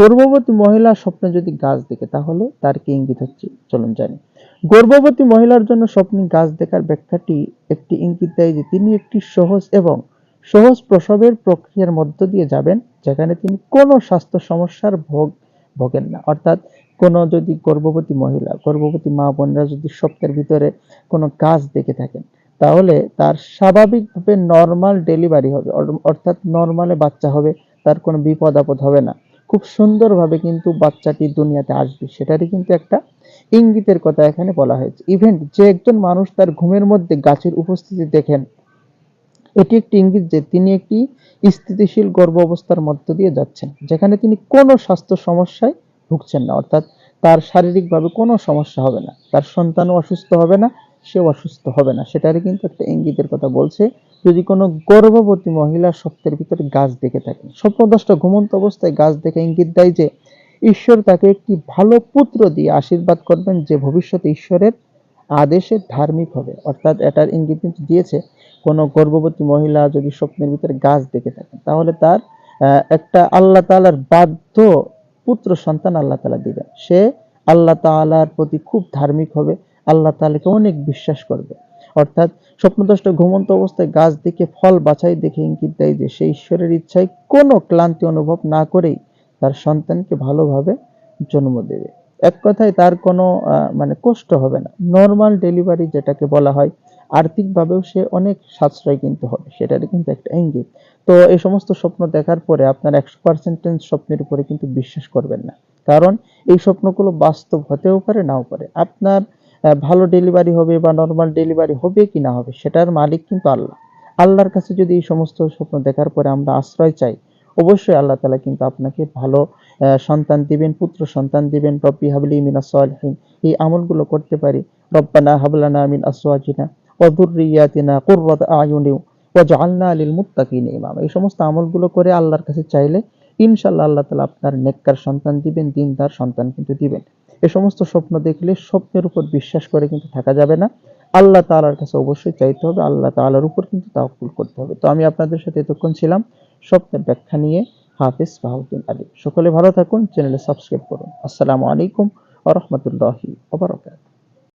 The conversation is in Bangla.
গর্ভবতী মহিলা স্বপ্নে যদি গাছ দেখে, তাহলে তার কি ইঙ্গিত হচ্ছে? চলুন জানি। গর্ভবতী মহিলার জন্য স্বপ্নে গাছ দেখার ব্যাখ্যাটি একটি ইঙ্গিত দেয় যে তিনি একটি সহজ এবং সহজ প্রসবের প্রক্রিয়ার মধ্য দিয়ে যাবেন, যেখানে তিনি কোনো স্বাস্থ্য সমস্যার ভোগ, ভোগেন না। অর্থাৎ কোনো যদি গর্ভবতী মহিলা, গর্ভবতী মা বোনরা যদি স্বপ্নের ভিতরে কোনো গাছ দেখে থাকেন, তাহলে তার স্বাভাবিকভাবে নর্মাল ডেলিভারি হবে। অর্থাৎ নর্মালে বাচ্চা হবে, তার কোনো বিপদ আপদ হবে না। খুব সুন্দরভাবে কিন্তু বাচ্চাটি দুনিয়াতে আসবে। সেটারই কিন্তু একটা ইঙ্গিতের কথা এখানে বলা হয়েছে। ইভেন যে একজন মানুষ তার ঘুমের মধ্যে গাছের উপস্থিতি দেখেন, এটি একটি ইঙ্গিত যে তিনি একটি স্থিতিশীল, গর্ভ অবস্থার মধ্য দিয়ে যাচ্ছেন, যেখানে তিনি কোনো স্বাস্থ্য সমস্যায় ভুগছেন না। অর্থাৎ তার শারীরিকভাবে কোনো সমস্যা হবে না, তার সন্তানও অসুস্থ হবে না সেও অসুস্থ হবে না। সেটারই কিন্তু একটা ইঙ্গিতের কথা বলছে। যদি কোনো গর্ভবতী মহিলা স্বপ্নের ভিতরে গাছ দেখে থাকেন স্বপ্নদশটা ঘুমন্ত অবস্থায় গাছ দেখে ইঙ্গিত দেয় যে, ঈশ্বর তাকে একটি ভালো পুত্র দিয়ে আশীর্বাদ করবেন যে ভবিষ্যতে ঈশ্বরের আদেশে ধার্মিক হবে। অর্থাৎ এটার ইঙ্গিত কিন্তু দিয়েছে, কোনো গর্ভবতী মহিলা যদি স্বপ্নের ভিতরে গাছ দেখে থাকেন, তাহলে তার একটা আল্লাহ তাআলার বাধ্য পুত্র সন্তান আল্লাহ তাআলা দিবেন। সে আল্লাহ তাআলার প্রতি খুব ধার্মিক হবে। আল্লাহ তাআলাকে অনেক বিশ্বাস করবে। অর্থাৎ স্বপ্নদষ্ট ঘুমন্ত অবস্থায় গাছ দেখে, ফল বাছাই দেখে ইঙ্গিত দেয় যে সে ঈশ্বরের ইচ্ছায় কোনো ক্লান্তি অনুভব না করেই তার সন্তানকে ভালোভাবে জন্ম দেবে। এক কথায় তার কোনো মানে কষ্ট হবে না। নর্মাল ডেলিভারি যেটাকে বলা হয়, আর্থিকভাবেও সে অনেক সাশ্রয় কিন্তু হবে, সেটারই কিন্তু একটা ইঙ্গিত। তো এই সমস্ত স্বপ্ন দেখার পরে আপনার একশো পার্সেন্টেজ স্বপ্নের উপরে কিন্তু বিশ্বাস করবেন না। কারণ এই স্বপ্নগুলো বাস্তব হতেও পারে, নাও পারে। আপনার ভালো ডেলিভারি হবে বা নর্মাল ডেলিভারি হবে কি না হবে, সেটার মালিক কিন্তু আল্লাহ। আল্লাহর কাছে যদি এই সমস্ত স্বপ্ন দেখার পরে আমরা আশ্রয় চাই, অবশ্যই আল্লাহ তাআলা কিন্তু আপনাকে ভালো সন্তান দিবেন, পুত্র সন্তান দিবেন। রব্বি হাবলি মিনাস সালিহিন, এই আমলগুলো করতে পারি। রব্বানা হাবলানা মিন আসওয়াজিনা ওয়া যুররিয়াতিনা কুররাতা আয়ুনি ওয়াজআলনা লিল মুত্তাকিনা ইমামা। এই সমস্ত আমলগুলো করে আল্লাহর কাছে চাইলে ইনশাআল্লাহ আল্লাহ তাআলা আপনার নেককার সন্তান দিবেন, দিনদার সন্তান কিন্তু দিবেন। এই সমস্ত স্বপ্ন দেখলে স্বপ্নের উপর বিশ্বাস করে কিন্তু থাকা যাবে না। আল্লাহ তাআলার কাছে অবশ্যই চাইতে হবে, আল্লাহ তাআলার উপর কিন্তু তাওয়াক্কুল করতে হবে। তো আমি আপনাদের সাথে এতক্ষণ ছিলাম, স্বপ্নের ব্যাখ্যা নিয়ে হাফিজ বাহাউদ্দিন আলী। সকলে ভালো থাকুন চ্যানেলে সাবস্ক্রাইব করুন। আসসালামু আলাইকুম ওয়া রাহমাতুল্লাহি ওয়া বারাকাতুহু।